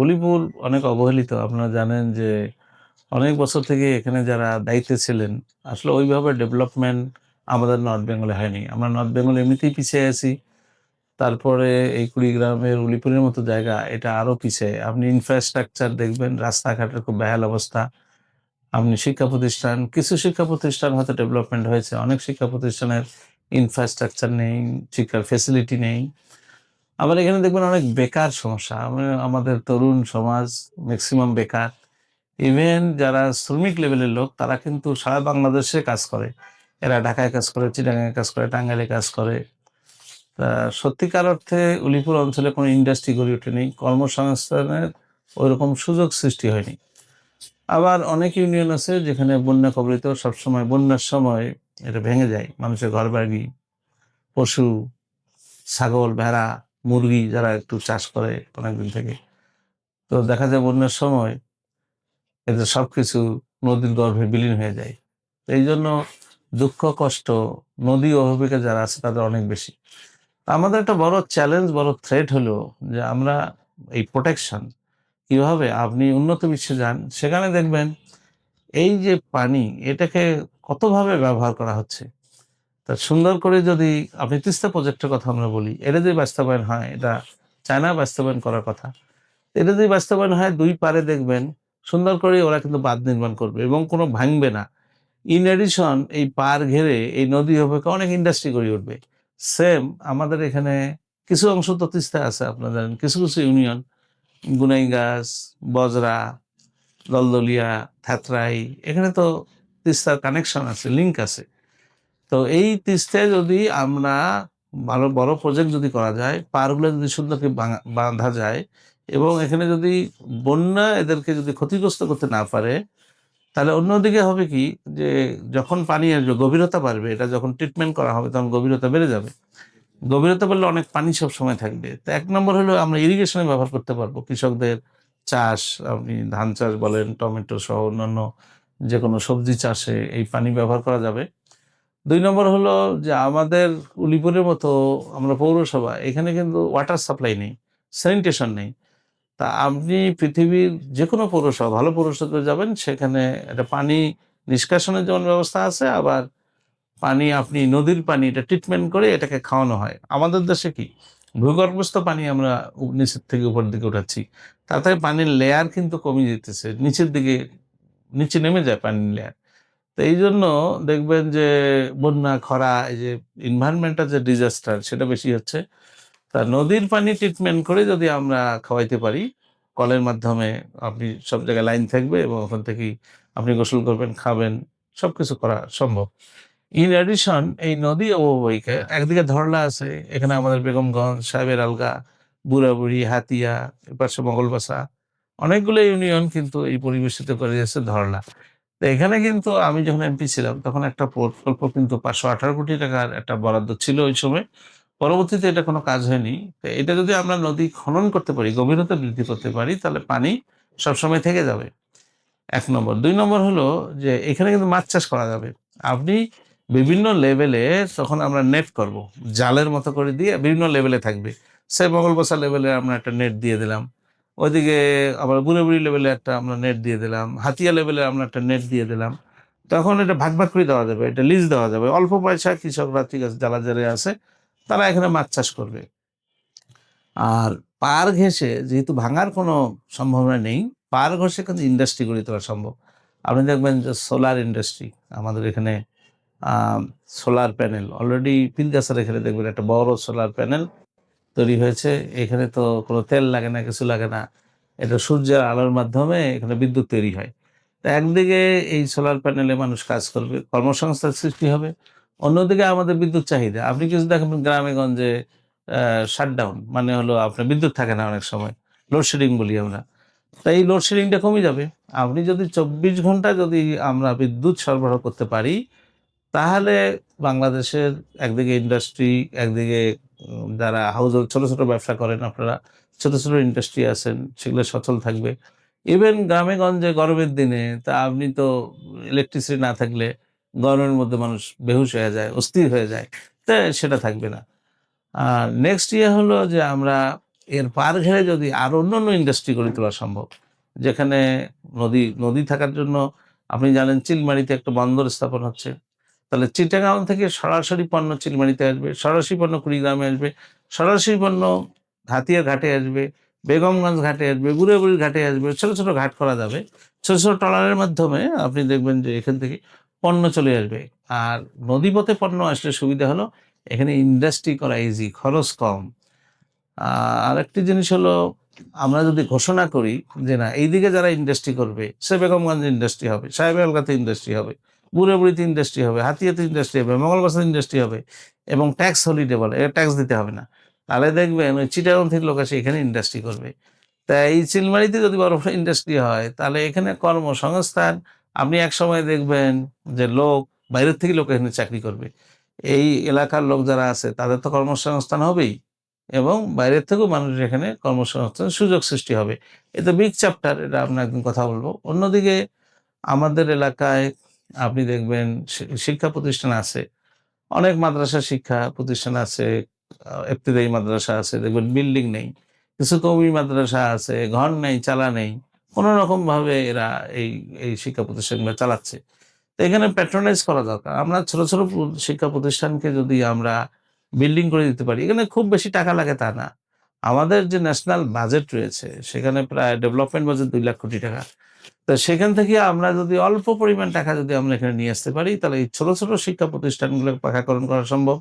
উলিপুর অনেক অবহেলিত। আপনারা জানেন যে অনেক বছর থেকে এখানে যারা দায়িত্বে ছিলেন, আসলে ওইভাবে ডেভেলপমেন্ট আমাদের নর্থ বেঙ্গলে হয়নি। আমরা নর্থ বেঙ্গলে এমনিতেই পিছিয়ে আছি। তারপরে এই কুড়িগ্রামের উলিপুরের মতো জায়গা, এটা আরও পিছিয়ে। আপনি ইনফ্রাস্ট্রাকচার দেখবেন, রাস্তাঘাটের খুব বেহাল অবস্থা। আপনি শিক্ষা প্রতিষ্ঠান, কিছু শিক্ষা প্রতিষ্ঠান হয়তো ডেভেলপমেন্ট হয়েছে, অনেক শিক্ষা প্রতিষ্ঠানের ইনফ্রাস্ট্রাকচার নেই, শিক্ষার ফেসিলিটি নেই। আবার এখানে দেখবেন অনেক বেকার সমস্যা। আমাদের তরুণ সমাজ ম্যাক্সিমাম বেকার। ইভেন যারা শ্রমিক লেভেলের লোক, তারা কিন্তু সারা বাংলাদেশে কাজ করে। এরা ঢাকায় কাজ করে, চিটাগাঙে কাজ করে, টাঙ্গাইলে কাজ করে। তা সত্যিকার অর্থে উলিপুর অঞ্চলে কোনো ইন্ডাস্ট্রি গড়ে ওঠেনি, কর্মসংস্থানের ওইরকম সুযোগ সৃষ্টি হয়নি। আবার অনেক ইউনিয়ন আছে যেখানে বন্যা কবলিত সবসময়, বন্যার সময় এটা ভেঙে যায়। মানুষের ঘর বাড়ি পশু, ছাগল, ভেড়া মুরগি যারা একটু চাষ করে অনেকদিন থেকে। তো দেখা যায় বন্যার সময় এদের সব কিছু নদীর গর্ভে বিলীন হয়ে যায়। তো এই জন্য দুঃখ, কষ্ট, নদী অভাবিকা যারা আছে তাদের অনেক বেশি। আমাদের একটা বড় চ্যালেঞ্জ বড় থ্রেট হলো যে আমরা এই প্রোটেকশন কীভাবে আপনি উন্নত বিশ্বে যান, সেখানে দেখবেন এই যে পানি, এটাকে কতভাবে ব্যবহার করা হচ্ছে? তা সুন্দর করে যদি আপনি তিস্তা প্রজেক্টের কথা আমরা বলি এটা যদি বাস্তবায়ন হয়, এটা চায়না বাস্তবায়ন করার কথা। এটা যদি বাস্তবায়ন হয়, দুই পারে দেখবেন, সুন্দর করে ওরা কিন্তু বাঁধ নির্মাণ করবে এবং কোনো ভাঙবে না। ইন এডিশন এই পার ঘেরে এই নদী হবে অনেক ইন্ডাস্ট্রি গড়ে উঠবে। সেম আমাদের এখানে কিছু অংশ তো তিস্তা আছে, আপনারা জানেন, কিছু কিছু ইউনিয়ন গুনাইগাছ বজরা, দলদলিয়া, থাতরাই, এখানে তো তিস্তার কানেকশন আছে লিংক আছে। তো এই তিস্তায় যদি আমরা ভালো, বড় প্রজেক্ট যদি করা যায়, পারগুলো যদি সুন্দরকে বাঁধা যায় এবং এখানে যদি বন্যা এদেরকে যদি ক্ষতিগ্রস্ত করতে না পারে, তাহলে অন্যদিকে হবে কি যে যখন পানি আসবে, গভীরতা বাড়বে, এটা যখন ট্রিটমেন্ট করা হবে তখন গভীরতা বেড়ে যাবে। গভীরতা বাড়লে অনেক পানি সব সময় থাকবে। তো এক নম্বর হলো আমরা ইরিগেশনে ব্যবহার করতে পারব। কৃষকদের চাষ, আপনি ধান চাষ বলেন, টমেটো সহ অন্যান্য যে কোনো সবজি চাষে এই পানি ব্যবহার করা যাবে। দুই নম্বর হলো যে আমাদের উলিপুরের মতো আমরা পৌরসভা, এখানে কিন্তু ওয়াটার সাপ্লাই নেই স্যানিটেশন নেই। তা আপনি পৃথিবীর যে কোনো পৌরসভা, ভালো পৌরসভা যাবেন, সেখানে একটা পানি নিষ্কাশনের যেমন ব্যবস্থা আছে, আবার পানি আপনি নদীর পানি এটা ট্রিটমেন্ট করে এটাকে খাওয়ানো হয়। আমাদের দেশে কি, ভূগর্ভস্থ পানি আমরা নিচের থেকে উপরের দিকে উঠাচ্ছি, তাতে পানির লেয়ার কিন্তু কমে যেতেছে, নিচের দিকে, নিচে নেমে যায় পানির লেয়ার তো এই জন্য দেখবেন যে বন্যা, খরা, এই যে এনভায়রনমেন্টাল যে ডিজাস্টার সেটা বেশি হচ্ছে। তা নদীর পানি ট্রিটমেন্ট করে যদি আমরা খাওয়াইতে পারি, কলের মাধ্যমে আপনি সব জায়গায় লাইন থাকবে এবং ওখান থেকেই আপনি গোসল করবেন, খাবেন সব কিছু করা সম্ভব। ইন অ্যাডিশন এই নদী অববাহিকা, একদিকে ধরলা আছে, এখানে আমাদের বেগমগঞ্জ, সাহেবের আলগা, বুড়াবুড়ি, হাতিয়া, এপাশে মগলবাসা অনেকগুলো ইউনিয়ন কিন্তু এই পরিবেশিত করে যাচ্ছে ধরলা। এখানে কিন্তু আমি যখন এমপি ছিলাম, তখন একটা প্রকল্প কিন্তু পাঁচশো আঠারো কোটি টাকার একটা বরাদ্দ ছিল ওই সময়। পরবর্তীতে এটা কোনো কাজ হয়নি। তো এটা যদি আমরা নদী খনন করতে পারি, গভীরতা বৃদ্ধি করতে পারি, তাহলে পানি সবসময় থেকে যাবে। এক নম্বর। দুই নম্বর হলো যে এখানে কিন্তু মাছ চাষ করা যাবে। আপনি বিভিন্ন লেভেলে তখন আমরা নেট করব। জালের মতো করে দিয়ে বিভিন্ন লেভেলে থাকবে। সে মঙ্গল বসা লেভেলে আমরা একটা নেট দিয়ে দিলাম। ওইদিকে আবার বুড়ি লেভেলে একটা আমরা নেট দিয়ে দিলাম, হাতিয়া লেভেলে আমরা একটা নেট দিয়ে দিলাম। তখন এটা ভাগ ভাগ করে দেওয়া যাবে, এটা লিজ দেওয়া যাবে। অল্প পয়সা কৃষকরা ঠিক আছে, যারা যারা আছে, তারা এখানে মাছ চাষ করবে। আর পার ঘেঁষে যেহেতু ভাঙার কোনো সম্ভাবনা নেই, পার ঘষে কিন্তু ইন্ডাস্ট্রি গড়ে তোলা সম্ভব। আপনি দেখবেন যে সোলার ইন্ডাস্ট্রি আমাদের এখানে সোলার প্যানেল অলরেডি পিলগাছার এখানে দেখবেন একটা বড় সোলার প্যানেল তৈরি হয়েছে। এখানে তো কোনো তেল লাগে না, কিছু লাগে না। এটা সূর্যের আলোর মাধ্যমে এখানে বিদ্যুৎ তৈরি হয়। তো একদিকে এই সোলার প্যানেলে মানুষ কাজ করবে, কর্মসংস্থান সৃষ্টি হবে। অন্যদিকে আমাদের বিদ্যুৎ চাহিদা। আপনি কিছু দেখেন গ্রামে গঞ্জে শাটডাউন মানে হলো আপনার বিদ্যুৎ থাকে না অনেক সময়। লোডশেডিং বলি আমরা। তাই এই লোডশেডিংটা কমে যাবে। আপনি যদি চব্বিশ ঘণ্টা যদি আমরা বিদ্যুৎ সরবরাহ করতে পারি, তাহলে বাংলাদেশের একদিকে ইন্ডাস্ট্রি একদিকে যারা হাউস ছোট ছোট ব্যবসা করেন আপনারা, ছোট ছোট ইন্ডাস্ট্রি আছেন, সেগুলো সচল থাকবে। ইভেন গ্রামে গঞ্জে গরমের দিনে, তা আপনি তো ইলেকট্রিসিটি না থাকলে গরমের মধ্যে মানুষ বেহুশ হয়ে যায়, অস্থির হয়ে যায়, তা সেটা থাকবে না। আর নেক্সট ইয়ে হলো যে আমরা এর পার ঘেরে যদি আর অন্য অন্য ইন্ডাস্ট্রি গড়ে তোলা সম্ভব, যেখানে নদী নদী থাকার জন্য আপনি জানেন, চিলমারিতে একটা বন্দর স্থাপন হচ্ছে। তাহলে চিটাগাং থেকে সরাসরি পণ্য চিলমারিতে আসবে, সরাসরি পণ্য কুড়িগ্রামে আসবে, সরাসরি পণ্য হাতিয়া ঘাটে আসবে, বেগমগঞ্জ ঘাটে আসবে, বুড়াবুড়ির ঘাটে আসবে, ছোট ছোট ঘাট করা যাবে। ছোট ছোট ট্রলারের মাধ্যমে আপনি দেখবেন যে এখান থেকে পণ্য চলে আসবে। আর নদীপথে পণ্য আসলে সুবিধা হলো, এখানে ইন্ডাস্ট্রি করা ইজি খরচ কম। আর একটি জিনিস হলো, আমরা যদি ঘোষণা করি যে না, এইদিকে যারা ইন্ডাস্ট্রি করবে, সে বেগমগঞ্জ ইন্ডাস্ট্রি হবে সাহেবেলগাতে ইন্ডাস্ট্রি হবে। বুড়াবুড়িতে ইন্ডাস্ট্রি হবে হাতিয়াতে ইন্ডাস্ট্রি হবে মঙ্গলবাসাতে ইন্ডাস্ট্রি হবে এবং ট্যাক্স হলিডে বলে, এটা ট্যাক্স দিতে হবে না। তাহলে দেখবেন ওই চিটাগং থেকে লোক আসে, এখানে ইন্ডাস্ট্রি করবে। তা এই চিলমারিতে যদি বড় ইন্ডাস্ট্রি হয়, তাহলে এখানে কর্মসংস্থান, আপনি এক সময় দেখবেন যে লোক, বাইরের থেকে লোক এখানে চাকরি করবে। এই এলাকার লোক যারা আছে, তাদের তো কর্মসংস্থান হবেই এবং বাইরের থেকেও মানুষের এখানে কর্মসংস্থানের সুযোগ সৃষ্টি হবে। এটা বিগ চ্যাপ্টার এটা আমরা একদিন কথা বলব। অন্যদিকে আমাদের এলাকায় আপনি দেখবেন শিক্ষা প্রতিষ্ঠান আছে, অনেক মাদ্রাসা শিক্ষা প্রতিষ্ঠান আছে এফতেদায়ী মাদ্রাসা আছে, দেখবেন বিল্ডিং নেই, কিছু কমি মাদ্রাসা আছে, ঘর নেই, চালা নেই, কোনো রকম ভাবে এরা এই এই শিক্ষা প্রতিষ্ঠানগুলো চালাচ্ছে। তো এখানে প্যাট্রোনাইজ করা দরকার। আমরা ছোট ছোট শিক্ষা প্রতিষ্ঠানকে যদি আমরা বিল্ডিং করে দিতে পারি, এখানে খুব বেশি টাকা লাগে তা না। আমাদের যে ন্যাশনাল বাজেট রয়েছে, সেখানে প্রায় ডেভেলপমেন্ট বাজেট দুই লাখ কোটি টাকা। তো সেখান থেকে আমরা যদি অল্প পরিমাণ টাকা যদি আমরা এখানে নিয়ে আসতে পারি, তাহলে এই ছোট ছোট শিক্ষা প্রতিষ্ঠানগুলো পাকাকরণ করা সম্ভব।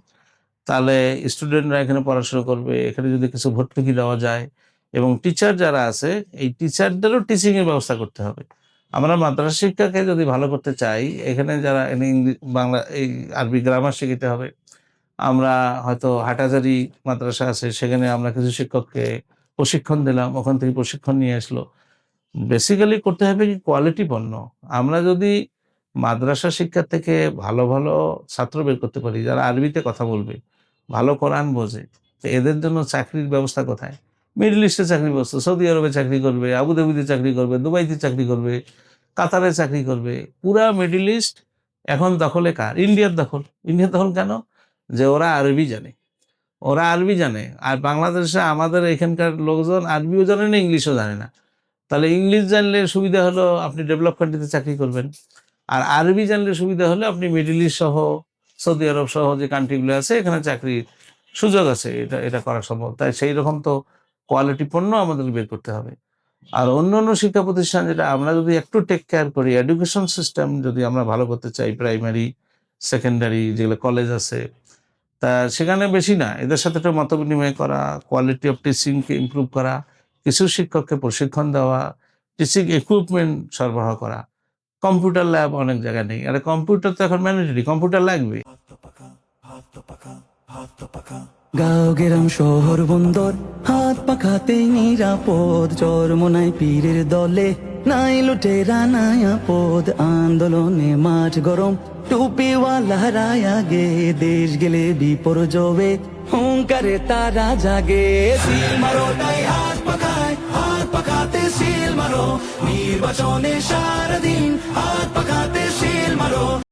তাহলে স্টুডেন্টরা এখানে পড়াশোনা করবে, এখানে যদি কিছু ভর্তুকি দেওয়া যায় এবং টিচার যারা আছে, এই টিচারদেরও টিচিং এর ব্যবস্থা করতে হবে। আমরা মাদ্রাসা শিক্ষাকে যদি ভালো করতে চাই, এখানে যারা এখানে ইংলি- বাংলা, এই আরবি গ্রামার শিখিতে হবে, আমরা হয়তো হাটাজারি মাদ্রাসা আছে, সেখানে আমরা কিছু শিক্ষককে প্রশিক্ষণ দিলাম, ওখান থেকে প্রশিক্ষণ নিয়ে আসলো। বেসিক্যালি করতে হবে কি কোয়ালিটি পণ্য। আমরা যদি মাদ্রাসা শিক্ষা থেকে ভালো ভালো ছাত্র বের করতে পারি, যারা আরবিতে কথা বলবে, ভালো কোরআন বোঝে, তো এদের জন্য চাকরির ব্যবস্থা কোথায়? মিডল ইস্টে চাকরি ব্যবস্থা সৌদি আরবে চাকরি করবে আবুধাবিতে চাকরি করবে দুবাইতে চাকরি করবে কাতারে চাকরি করবে, পুরা মিডল ইস্ট এখন দখলে কার? ইন্ডিয়ার দখল। ইন্ডিয়ার দখল কেন? যে ওরা আরবি জানে। ওরা আরবি জানে। আর বাংলাদেশে আমাদের এখানকার লোকজন আরবিও জানে না, ইংলিশও জানে না। তাহলে ইংলিশ জানলে সুবিধা হলো আপনি ডেভেলপ কান্ট্রিতে চাকরি করবেন। আর আরবি জানলে সুবিধা হলে আপনি মিডিল ইস্ট সহ সৌদি আরব সহ যে কান্ট্রিগুলো আছে, এখানে চাকরির সুযোগ আছে। এটা এটা করা সম্ভব। তাই সেই রকম তো কোয়ালিটি পণ্য আমাদের বের করতে হবে। আর অন্য অন্য শিক্ষা প্রতিষ্ঠান যেটা, আমরা যদি একটু টেক কেয়ার করি এডুকেশন সিস্টেম যদি আমরা ভালো করতে চাই প্রাইমারি সেকেন্ডারি যেগুলো কলেজ আছে, তা সেখানে বেশি না। এদের সাথে একটা মত বিনিময় করা কোয়ালিটি অফ টিচিংকে ইমপ্রুভ করা কিছু শিক্ষককে প্রশিক্ষণ দেওয়া টিচিং ইকুইপমেন্ট সরবরাহ করা। কম্পিউটার ল্যাব অনেক জায়গায় নেই। আরে কম্পিউটার তো এখন ম্যান্ডেটরি কম্পিউটার লাগবে গেরাম, শহর, বন্দর, হাত পাখাতে নিরাপদ। চরমোনাই পীরের দলে, নাই লুটেরা, নাই আপদ। আন্দোলনে মাঠ গরম, টুপিওয়ালা রায় আগে। দেশ গেলে বিপর্যবে হুঙ্কারে তারা জাগে। সিল মারো তাই হাত পাখাতে সিল মারো নির্বাচনে সারাদিন হাত পাকাতে সিল মারো।